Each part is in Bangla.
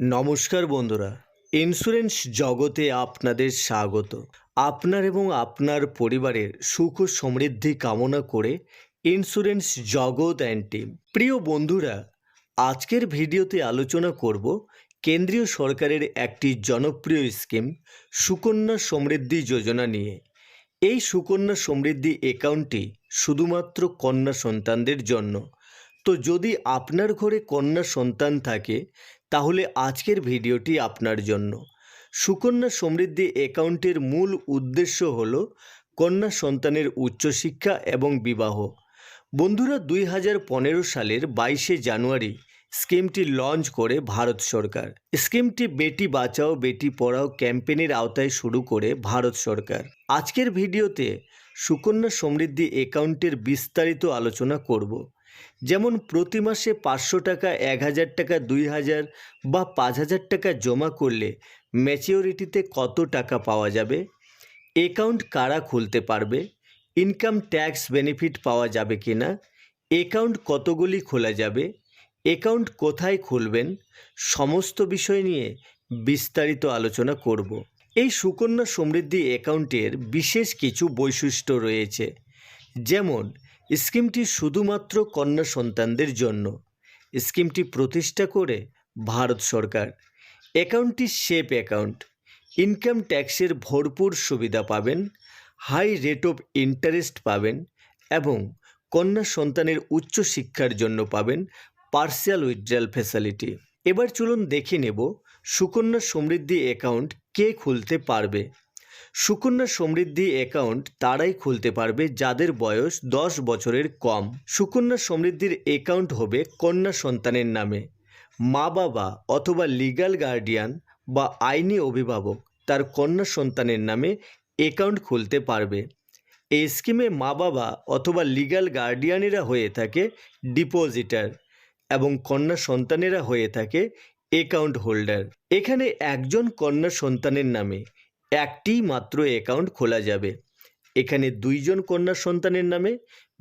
নমস্কার বন্ধুরা। ইন্স্যুরেন্স জগতে আপনাদের স্বাগত। আপনার এবং আপনার পরিবারের সুখ ও সমৃদ্ধি কামনা করে ইন্স্যুরেন্স জগৎ অ্যান্ড টিম প্রিয় বন্ধুরা, আজকের ভিডিওতে আলোচনা করব কেন্দ্রীয় সরকারের একটি জনপ্রিয় স্কিম সুকন্যা সমৃদ্ধি যোজনা নিয়ে। এই সুকন্যা সমৃদ্ধি অ্যাকাউন্টটি শুধুমাত্র কন্যা সন্তানদের জন্য তো যদি আপনার ঘরে কন্যা সন্তান থাকে, তাহলে আজকের ভিডিওটি আপনার জন্য। সুকন্যা সমৃদ্ধি অ্যাকাউন্টের মূল উদ্দেশ্য হল কন্যা সন্তানের উচ্চশিক্ষা এবং বিবাহ। বন্ধুরা, দুই হাজার পনেরো সালের বাইশে জানুয়ারি স্কিমটি লঞ্চ করে ভারত সরকার। স্কিমটি বেটি বাঁচাও, বেটি পড়াও ক্যাম্পেনের আওতায় শুরু করে ভারত সরকার। আজকের ভিডিওতে সুকন্যা সমৃদ্ধি অ্যাকাউন্টের বিস্তারিত আলোচনা করব। যেমন প্রতি মাসে পাঁচশো টাকা, এক হাজার টাকা, দুই হাজার বা পাঁচ হাজার টাকা জমা করলে ম্যাচিওরিটিতে কত টাকা পাওয়া যাবে? অ্যাকাউন্ট কারা খুলতে পারবে? ইনকাম ট্যাক্স বেনিফিট পাওয়া যাবে কি না? অ্যাকাউন্ট কতগুলি খোলা যাবে? অ্যাকাউন্ট কোথায় খুলবেন? সমস্ত বিষয় নিয়ে বিস্তারিত আলোচনা করব। এই সুকন্যা সমৃদ্ধি অ্যাকাউন্টের বিশেষ কিছু বৈশিষ্ট্য রয়েছে। যেমন স্কিমটি শুধুমাত্র কন্যা সন্তানদের জন্য। স্কিমটি প্রতিষ্ঠা করে ভারত সরকার। অ্যাকাউন্টটি সেফ অ্যাকাউন্ট। ইনকাম ট্যাক্সের ভরপুর সুবিধা পাবেন, হাই রেট অফ ইন্টারেস্ট পাবেন এবং কন্যা সন্তানের উচ্চ শিক্ষার জন্য পাবেন পার্সিয়াল উইথড্রাল ফ্যাসিলিটি। এবার চলুন দেখে নেব সুকন্যা সমৃদ্ধি অ্যাকাউন্ট কে খুলতে পারবে। সুকন্যা সমৃদ্ধি অ্যাকাউন্ট তারাই খুলতে পারবে যাদের বয়স দশ বছরের কম। সুকন্যা সমৃদ্ধির অ্যাকাউন্ট হবে কন্যা সন্তানের নামে। মা বাবা অথবা লিগ্যাল গার্ডিয়ান বা আইনি অভিভাবক তার কন্যা সন্তানের নামে অ্যাকাউন্ট খুলতে পারবে। এই স্কিমে মা বাবা অথবা লিগ্যাল গার্ডিয়ানেরা হয়ে থাকে ডিপোজিটার এবং কন্যা সন্তানেরা হয়ে থাকে অ্যাকাউন্ট হোল্ডার এখানে একজন কন্যা সন্তানের নামে একটি মাত্র অ্যাকাউন্ট খোলা যাবে। এখানে দুইজন কন্যা সন্তানের নামে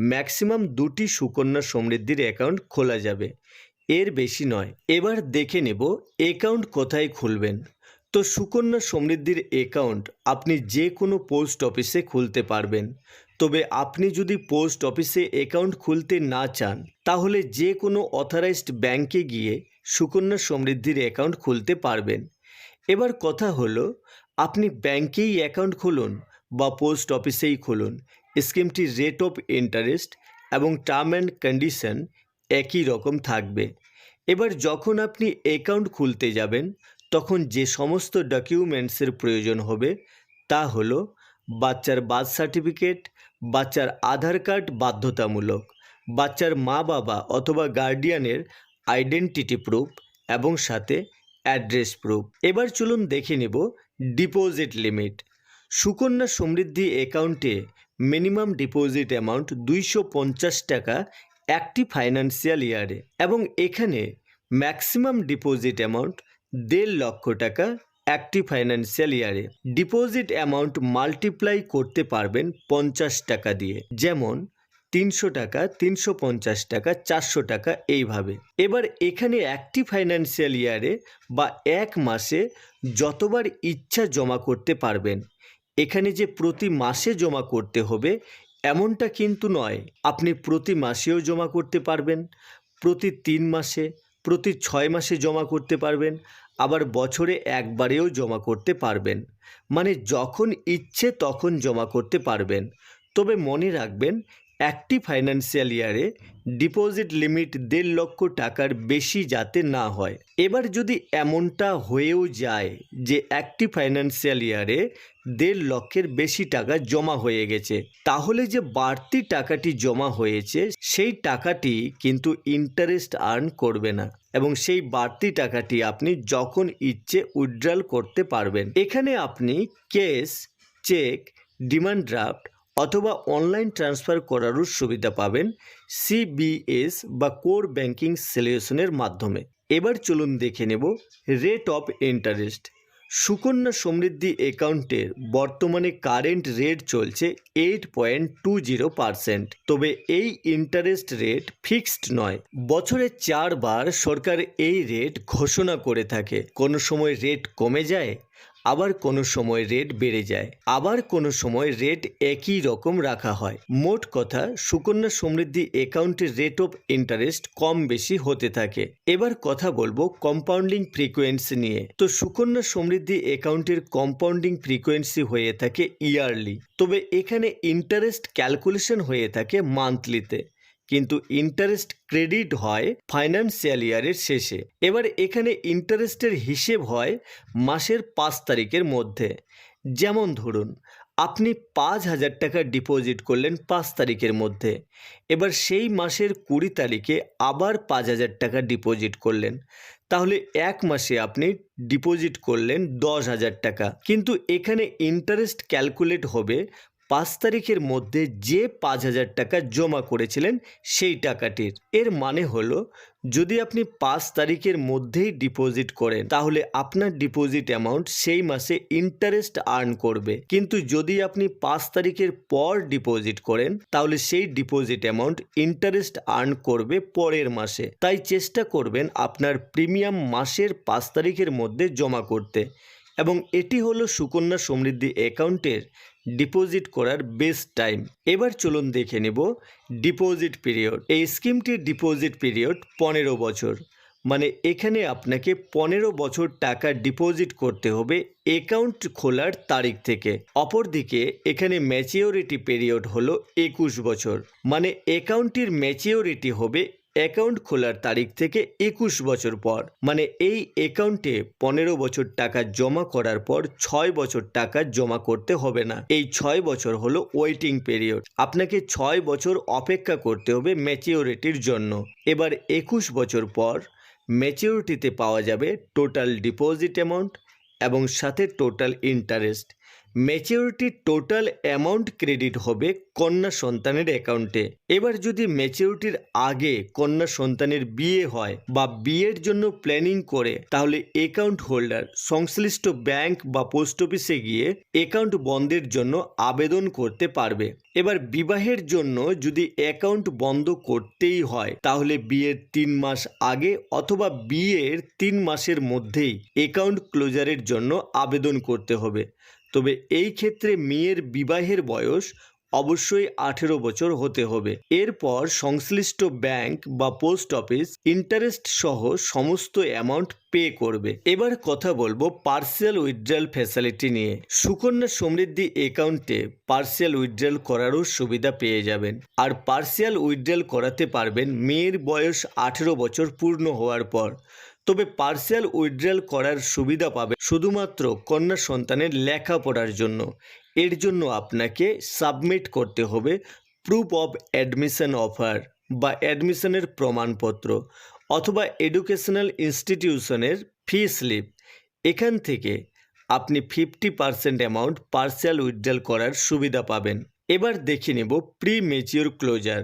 ম্যাক্সিমাম দুটি সুকন্যা সমৃদ্ধির অ্যাকাউন্ট খোলা যাবে। এর বেশি নয়। এবার দেখে নেব অ্যাকাউন্ট কোথায় খুলবেন। তো সুকন্যা সমৃদ্ধির অ্যাকাউন্ট আপনি যে কোনো পোস্ট অফিসে খুলতে পারবেন। তবে আপনি যদি পোস্ট অফিসে অ্যাকাউন্ট খুলতে না চান, তাহলে যে কোনো অথরাইজড ব্যাংকে গিয়ে সুকন্যা সমৃদ্ধির অ্যাকাউন্ট খুলতে পারবেন। এবার কথা হলো আপনি ব্যাংকেই অ্যাকাউন্ট খুলুন বা পোস্ট অফিসেই খুলুন। স্কিমটির রেট অফ ইন্টারেস্ট এবং টার্ম অ্যান্ড কন্ডিশন একই রকম থাকবে। এবার যখন আপনি অ্যাকাউন্ট খুলতে যাবেন, তখন যে সমস্ত ডকুমেন্টসের প্রয়োজন হবে তা হলো বাচ্চার বার্থ সার্টিফিকেট, বাচ্চার আধার কার্ড বাধ্যতামূলক, বাচ্চার মা বাবা অথবা গার্ডিয়ানের আইডেন্টিটি প্রুফ এবং সাথে অ্যাড্রেস প্রুফ। এবার চলুন দেখে নেব ডিপোজিট লিমিট। সুকন্যা সমৃদ্ধি অ্যাকাউন্টে মিনিমাম ডিপোজিট অ্যামাউন্ট দুইশো পঞ্চাশ টাকা একটি ফাইন্যান্সিয়াল ইয়ারে এবং এখানে ম্যাক্সিমাম ডিপোজিট অ্যামাউন্ট দেড় লক্ষ টাকা একটি ফাইন্যান্সিয়াল ইয়ারে। ডিপোজিট অ্যামাউন্ট মাল্টিপ্লাই করতে পারবেন পঞ্চাশ টাকা দিয়ে। যেমন তিনশো টাকা, তিনশো পঞ্চাশ টাকা, চারশো টাকা এইভাবে। এবার এখানে একটি ফাইন্যান্সিয়াল ইয়ারে বা এক মাসে যতবার ইচ্ছা জমা করতে পারবেন, এখানে যে প্রতি মাসে জমা করতে হবে এমনটা কিন্তু নয়, আপনি প্রতি মাসেও জমা করতে পারবেন, প্রতি তিন মাসে, প্রতি ছয় মাসে জমা করতে পারবেন, আবার বছরে একবারেও জমা করতে পারবেন। মানে যখন ইচ্ছে তখন জমা করতে পারবেন। তবে মনে রাখবেন একটি ফাইন্যান্সিয়াল ইয়ারে ডিপোজিট লিমিট দেড় লক্ষ টাকার বেশি যাতে না হয়। এবার যদি এমনটা হয়েও যায় যে একটি ফাইন্যান্সিয়াল ইয়ারে দেড় লক্ষের বেশি টাকা জমা হয়ে গেছে, তাহলে যে বাড়তি টাকাটি জমা হয়েছে, সেই টাকাটি কিন্তু ইন্টারেস্ট আর্ন করবে না এবং সেই বাড়তি টাকাটি আপনি যখন ইচ্ছে উইথড্রল করতে পারবেন। এখানে আপনি কেস চেক ডিমান্ড ড্রাফট অথবা অনলাইন ট্রান্সফার করারও সুবিধা পাবেন সিবিএস বা কোর ব্যাংকিং সলিউশনের মাধ্যমে। এবার চলুন দেখে নেব rate of interest. Sukanya Samriddhi অ্যাকাউন্টের বর্তমানে কারেন্ট রেট চলছে eight point two zero percent. তবে এই ইন্টারেস্ট রেট ফিক্সড নয়। বছরে চারবার সরকার এই রেট ঘোষণা করে থাকে। কোনো সময় রেট কমে যায় আবার কোনো সময় রেট বেড়ে যায়, আবার কোনো সময় রেট একই রকম রাখা হয়। মোট কথা, সুকন্যা সমৃদ্ধি অ্যাকাউন্টের রেট অফ ইন্টারেস্ট কম বেশি হতে থাকে। এবার কথা বলব কম্পাউন্ডিং ফ্রিকোয়েন্সি নিয়ে। তো সুকন্যা সমৃদ্ধি অ্যাকাউন্টের কম্পাউন্ডিং ফ্রিকোয়েন্সি হয়ে থাকে ইয়ারলি তবে এখানে ইন্টারেস্ট ক্যালকুলেশন হয়ে থাকে মান্থলিতে কিন্তু ইন্টারেস্ট ক্রেডিট হয় ফাইন্যান্সিয়াল ইয়ারের শেষে। এবার এখানে ইন্টারেস্টের হিসেব হয় মাসের পাঁচ তারিখের মধ্যে। যেমন ধরুন, আপনি পাঁচ হাজার টাকা ডিপোজিট করলেন পাঁচ তারিখের মধ্যে। এবার সেই মাসের কুড়ি তারিখে আবার পাঁচ হাজার টাকা ডিপোজিট করলেন। তাহলে এক মাসে আপনি ডিপোজিট করলেন দশ হাজার টাকা। কিন্তু এখানে ইন্টারেস্ট ক্যালকুলেট হবে পাঁচ তারিখের মধ্যে যে পাঁচ হাজার টাকা জমা করেছিলেন সেই টাকাটির। এর মানে হলো, যদি আপনি পাঁচ তারিখের মধ্যেই ডিপোজিট করেন, তাহলে আপনার ডিপোজিট অ্যামাউন্ট সেই মাসে ইন্টারেস্ট আর্ন করবে। কিন্তু যদি আপনি পাঁচ তারিখের পর ডিপোজিট করেন, তাহলে সেই ডিপোজিট অ্যামাউন্ট ইন্টারেস্ট আর্ন করবে পরের মাসে। তাই চেষ্টা করবেন আপনার প্রিমিয়াম মাসের পাঁচ তারিখের মধ্যে জমা করতে। এবং এটি হলো সুকন্যা সমৃদ্ধি অ্যাকাউন্টের ডিপোজিট করার বেস্ট টাইম এবার চলুন দেখে নেব ডিপোজিট পিরিয়ড এই স্কিমটির ডিপোজিট পিরিয়ড পনেরো বছর। মানে এখানে আপনাকে পনেরো বছর টাকা ডিপোজিট করতে হবে অ্যাকাউন্ট খোলার তারিখ থেকে। অপরদিকে এখানে ম্যাচিওরিটি পিরিয়ড হলো একুশ বছর। মানে অ্যাকাউন্টটির ম্যাচিওরিটি হবে অ্যাকাউন্ট খোলার তারিখ থেকে একুশ বছর পর মানে এই অ্যাকাউন্টে পনেরো বছর টাকা জমা করার পর ছয় বছর টাকা জমা করতে হবে না। এই ছয় বছর হলো ওয়েটিং পিরিয়ড আপনাকে ছয় বছর অপেক্ষা করতে হবে ম্যাচিওরিটির জন্য। এবার একুশ বছর পর ম্যাচিওরিটিতে পাওয়া যাবে টোটাল ডিপোজিট অ্যামাউন্ট এবং সাথে টোটাল ইন্টারেস্ট ম্যাচিওরিটির টোটাল অ্যামাউন্ট ক্রেডিট হবে কন্যা সন্তানের অ্যাকাউন্টে এবার যদি ম্যাচিওরিটির আগে কন্যা সন্তানের বিয়ে হয় বা বিয়ের জন্য প্ল্যানিং করে, তাহলে অ্যাকাউন্ট হোল্ডার সংশ্লিষ্ট ব্যাংক বা পোস্ট অফিসে গিয়ে অ্যাকাউন্ট বন্ধের জন্য আবেদন করতে পারবে। এবার বিবাহের জন্য যদি অ্যাকাউন্ট বন্ধ করতেই হয়, তাহলে বিয়ের তিন মাস আগে অথবা বিয়ের তিন মাসের মধ্যেই অ্যাকাউন্ট ক্লোজারের জন্য আবেদন করতে হবে। তবে এই ক্ষেত্রে মেয়ের বিবাহের বয়স অবশ্যই আঠেরো বছর হতে হবে। এরপর সংশ্লিষ্ট ব্যাংক বা পোস্ট অফিস ইন্টারেস্ট সহ সমস্ত অ্যামাউন্ট পে করবে। এবার কথা বলব পার্সিয়াল উইথড্রয়াল ফ্যাসিলিটি নিয়ে। সুকন্যা সমৃদ্ধি অ্যাকাউন্টে পার্সিয়াল উইথড্রয়াল করারও সুবিধা পেয়ে যাবেন। আর পার্সিয়াল উইথড্রয়াল করাতে পারবেন মেয়ের বয়স আঠেরো বছর পূর্ণ হওয়ার পর। তবে পার্সিয়াল উইথড্রয়াল করার সুবিধা পাবে শুধুমাত্র কন্যা সন্তানের লেখাপড়ার জন্য। এর জন্য আপনাকে সাবমিট করতে হবে প্রুফ অফ অ্যাডমিশন অফার বা অ্যাডমিশনের প্রমাণপত্র অথবা এডুকেশনাল ইনস্টিটিউশনের ফি স্লিপ। এখান থেকে আপনি fifty percent amount partial withdrawal করার সুবিধা পাবেন। এবার দেখে নেব প্রি মেচিওর ক্লোজার।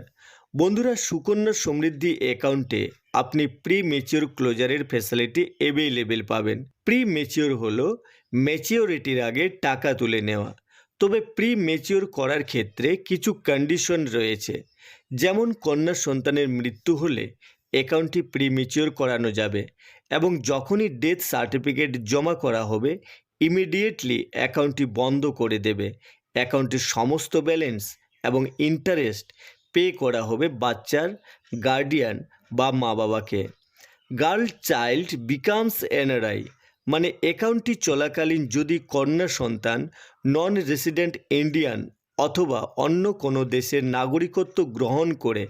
বন্ধুরা সুকন্যা সমৃদ্ধি অ্যাকাউন্টে আপনি প্রি মেচিওর ক্লোজারের ফ্যাসিলিটি অ্যাভেলেবেল পাবেন। প্রি মেচিওর হলো ম্যাচিওরিটির আগে টাকা তুলে নেওয়া। তবে প্রি মেচিওর করার ক্ষেত্রে কিছু কন্ডিশন রয়েছে। যেমন কন্যা সন্তানের মৃত্যু হলে অ্যাকাউন্টটি প্রি মেচিওর করানো যাবে এবং যখনই ডেথ সার্টিফিকেট জমা করা হবে ইমিডিয়েটলি অ্যাকাউন্টটি বন্ধ করে দেবে। অ্যাকাউন্টের সমস্ত ব্যালেন্স এবং ইন্টারেস্ট পে করা হবে বাচ্চার গার্ডিয়ান বা মা বাবাকে গার্ল চাইল্ড বিকামস এনআরআই মানে অ্যাকাউন্টটি চলাকালীন যদি কন্যা সন্তান নন রেসিডেন্ট ইন্ডিয়ান অথবা অন্য কোনো দেশের নাগরিকত্ব গ্রহণ করে,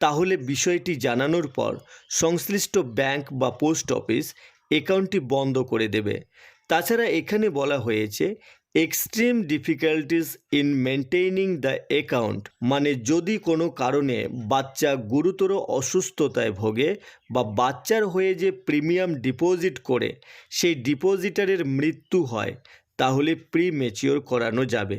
তাহলে বিষয়টি জানানোর পর সংশ্লিষ্ট ব্যাংক বা পোস্ট অফিস অ্যাকাউন্টটি বন্ধ করে দেবে। তাছাড়া এখানে বলা হয়েছে extreme difficulties in maintaining the account মানে যদি কোনো কারণে বাচ্চা গুরুতর অসুস্থতায় ভোগে বা বাচ্চার হয়ে যে প্রিমিয়াম ডিপোজিট করে, সেই ডিপোজিটারের মৃত্যু হয়, তাহলে প্রি করানো যাবে।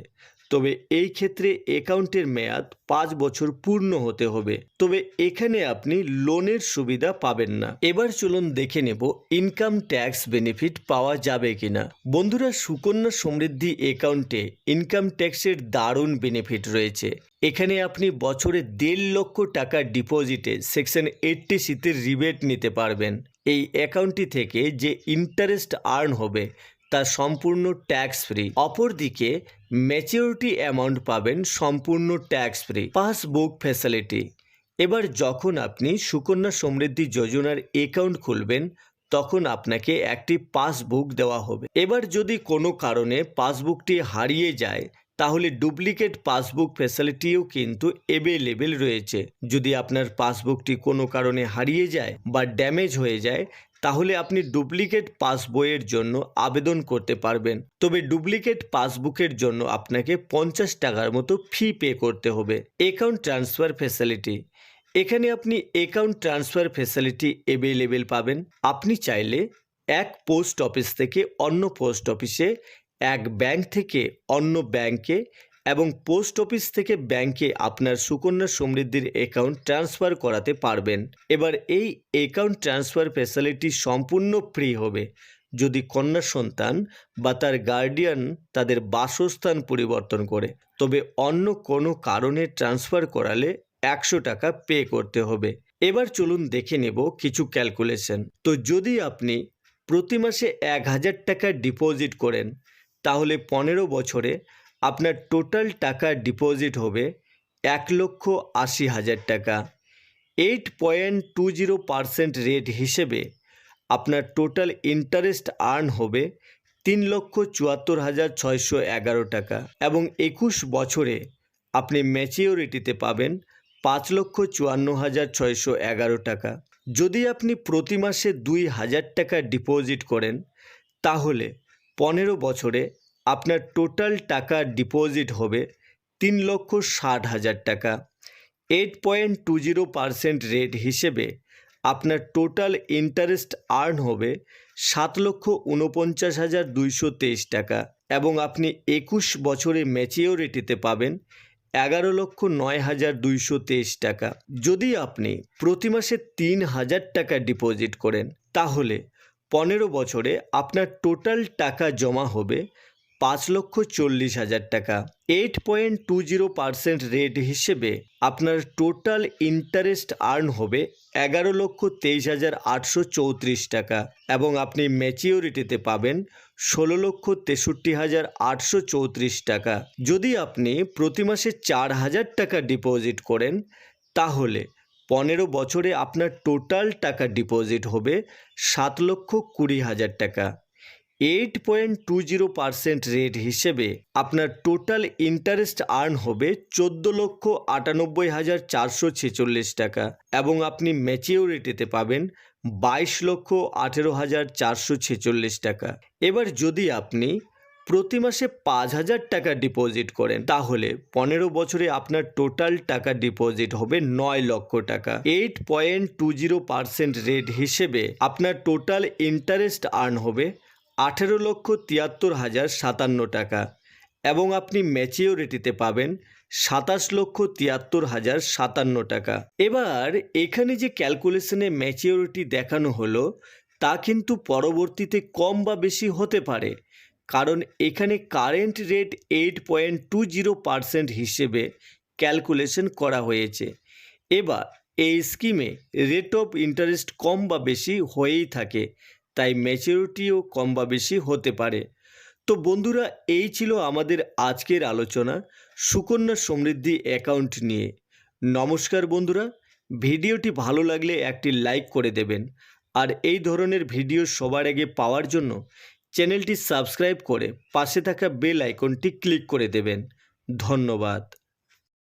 তবে এই ক্ষেত্রে অ্যাকাউন্টের মেয়াদ পাঁচ বছর পূর্ণ হতে হবে। তবে এখানে আপনি লোনের সুবিধা পাবেন না। এবার চলুন দেখে নেব ইনকাম ট্যাক্স বেনিফিট পাওয়া যাবে কিনা। বন্ধুরা, সুকন্যা সমৃদ্ধি অ্যাকাউন্টে ইনকাম ট্যাক্সের দারুণ বেনিফিট রয়েছে। এখানে আপনি বছরে দেড় লক্ষ টাকা ডিপোজিটে সেকশন এইটটি সিতে রিবেট নিতে পারবেন। এই অ্যাকাউন্টটি থেকে যে ইন্টারেস্ট আর্ন হবে, তা সম্পূর্ণ ট্যাক্স ফ্রি। অপরদিকে ম্যাচিউরিটি অ্যামাউন্ট পাবেন সম্পূর্ণ ট্যাক্স ফ্রি পাসবুক ফ্যাসিলিটি এবার যখন আপনি সুকন্যা সমৃদ্ধি যোজনার অ্যাকাউন্ট খুলবেন, তখন আপনাকে একটি পাসবুক দেওয়া হবে। এবার যদি কোনো কারণে পাসবুকটি হারিয়ে যায় তাহলে ডুপ্লিকেট পাসবুক ফ্যাসিলিটিও কিন্তু অ্যাভেলেবেল রয়েছে। যদি আপনার পাসবুকটি কোনো কারণে হারিয়ে যায় বা ড্যামেজ হয়ে যায়, তাহলে আপনি ডুপ্লিকেট পাসবইয়ের জন্য আবেদন করতে পারবেন। তবে ডুপ্লিকেট পাসবুকের জন্য আপনাকে পঞ্চাশ টাকার মতো ফি পে করতে হবে। অ্যাকাউন্ট ট্রান্সফার ফ্যাসিলিটি এখানে আপনি অ্যাকাউন্ট ট্রান্সফার ফ্যাসিলিটি অ্যাভেলেবেল পাবেন। আপনি চাইলে এক পোস্ট অফিস থেকে অন্য পোস্ট অফিসে এক ব্যাংক থেকে অন্য ব্যাংকে এবং পোস্ট অফিস থেকে ব্যাংকে আপনার সুকন্যা সমৃদ্ধির অ্যাকাউন্ট ট্রান্সফার করাতে পারবেন। এবার এই অ্যাকাউন্ট ট্রান্সফার ফ্যাসিলিটি সম্পূর্ণ ফ্রি হবে। যদি কন্যা সন্তান বা তার গার্ডিয়ান তাদের বাসস্থান পরিবর্তন করে, তবে অন্য কোনো কারণে ট্রান্সফার করালে একশো টাকা পে করতে হবে। এবার চলুন দেখে নেব কিছু ক্যালকুলেশন তো যদি আপনি প্রতি মাসে এক হাজার টাকা ডিপোজিট করেন তাহলে পনেরো বছরে আপনার টোটাল টাকা ডিপোজিট হবে এক লক্ষ আশি হাজার টাকা। Eight point two zero percent rate হিসেবে আপনার টোটাল ইন্টারেস্ট আর্ন হবে তিন লক্ষ চুয়াত্তর হাজার ছয়শো এগারো টাকা এবং একুশ বছরে আপনি ম্যাচিওরিটিতে পাবেন পাঁচ লক্ষ চুয়ান্ন হাজার ছয়শো এগারো টাকা। যদি আপনি প্রতি মাসে দুই হাজার টাকা ডিপোজিট করেন, তাহলে পনেরো বছরে আপনার টোটাল টাকা ডিপোজিট হবে তিন লক্ষ ষাট হাজার টাকা। Eight point two zero percent rate হিসেবে আপনার টোটাল ইন্টারেস্ট আর্ন হবে সাত লক্ষ উনপঞ্চাশ হাজার দুইশো তেইশ টাকা এবং আপনি একুশ বছরে ম্যাচিওরিটিতে পাবেন এগারো লক্ষ নয় হাজার দুইশো তেইশ টাকা। যদি আপনি প্রতি মাসে তিন হাজার টাকা ডিপোজিট করেন, তাহলে পনেরো বছরে আপনার টোটাল টাকা জমা হবে পাঁচ লক্ষ চল্লিশ হাজার টাকা। Eight point two zero percent rate হিসেবে আপনার টোটাল ইন্টারেস্ট আর্ন হবে এগারো লক্ষ তেইশ হাজার আটশো চৌত্রিশ টাকা এবং আপনি ম্যাচিওরিটিতে পাবেন ষোলো লক্ষ তেষট্টি হাজার আটশো চৌত্রিশ টাকা। যদি আপনি প্রতি মাসে চার হাজার টাকা ডিপোজিট করেন, তাহলে পনেরো বছরে আপনার টোটাল টাকা ডিপোজিট হবে সাত লক্ষ কুড়ি হাজার টাকা। Eight point two zero percent rate হিসেবে আপনার টোটাল ইন্টারেস্ট আর্ন হবে চোদ্দ লক্ষ আটানব্বই হাজার চারশো ছেচল্লিশ টাকা এবং আপনি ম্যাচিওরিটিতে পাবেন বাইশ লক্ষ আঠেরো হাজার চারশো ছেচল্লিশ টাকা। এবার যদি আপনি প্রতি মাসে পাঁচ হাজার টাকা ডিপোজিট করেন। তাহলে পনেরো বছরে আপনার টোটাল টাকা ডিপোজিট হবে নয় লক্ষ টাকা। Eight point two zero percent rate হিসেবে আপনার টোটাল ইন্টারেস্ট আর্ন হবে আঠেরো লক্ষ তিয়াত্তর হাজার সাতান্ন টাকা। এবং আপনি ম্যাচিওরিটিতে পাবেন সাতাশ লক্ষ তিয়াত্তর হাজার সাতান্ন টাকা। এবার এখানে যে ক্যালকুলেশনে ম্যাচিওরিটি দেখানো হলো, তা কিন্তু পরবর্তীতে কম বা বেশি হতে পারে। কারণ এখানে current rate eight point two zero percent হিসেবে ক্যালকুলেশন করা হয়েছে। এবার এই স্কিমে রেট অফ ইন্টারেস্ট কম বা বেশি হয়েই থাকে, তাই ম্যাচিউরিটিও কম বা বেশি হতে পারে। তো বন্ধুরা, এই ছিল আমাদের আজকের আলোচনা সুকন্যা সমৃদ্ধি অ্যাকাউন্ট নিয়ে। নমস্কার বন্ধুরা, ভিডিওটি ভালো লাগলে একটি লাইক করে দেবেন। আর এই ধরনের ভিডিও সবার আগে পাওয়ার জন্য চ্যানেলটি সাবস্ক্রাইব করে পাশে থাকা বেল আইকনটি ক্লিক করে দেবেন। ধন্যবাদ।